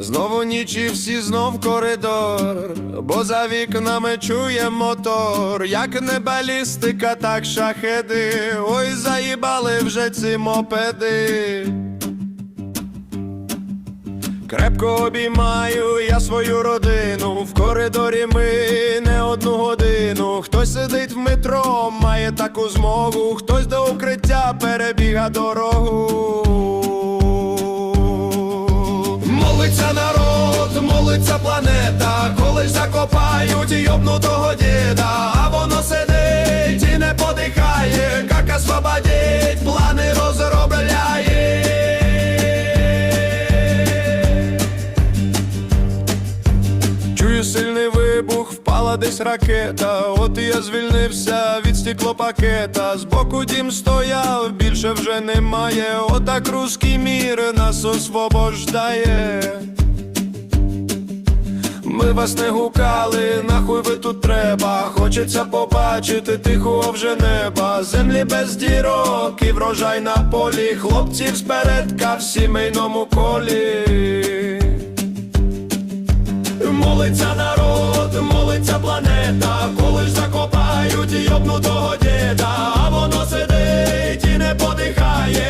Знову ніч і всі знов коридор, бо за вікнами чує мотор, як не балістика, так шахеди. Ой, заїбали вже ці мопеди. Крепко обіймаю я свою родину. В коридорі ми не одну годину. Хтось сидить в метро, має таку змогу, хтось до укриття перебіга дорогу. Закопають йобнутого діда, а воно сидить і не подихає, як освободить, плани розробляє. Чую сильний вибух, впала десь ракета. От я звільнився від стеклопакета. Збоку дім стояв, більше вже немає. Отак руський мір нас освобождає. Ми вас не гукали, нахуй ви тут треба. Хочеться побачити тихого вже неба. Землі без дірок і врожай на полі. Хлопців спередка в сімейному колі. Молиться народ, молиться планета, коли ж закопають йобнутого діда, а воно сидить і не подихає,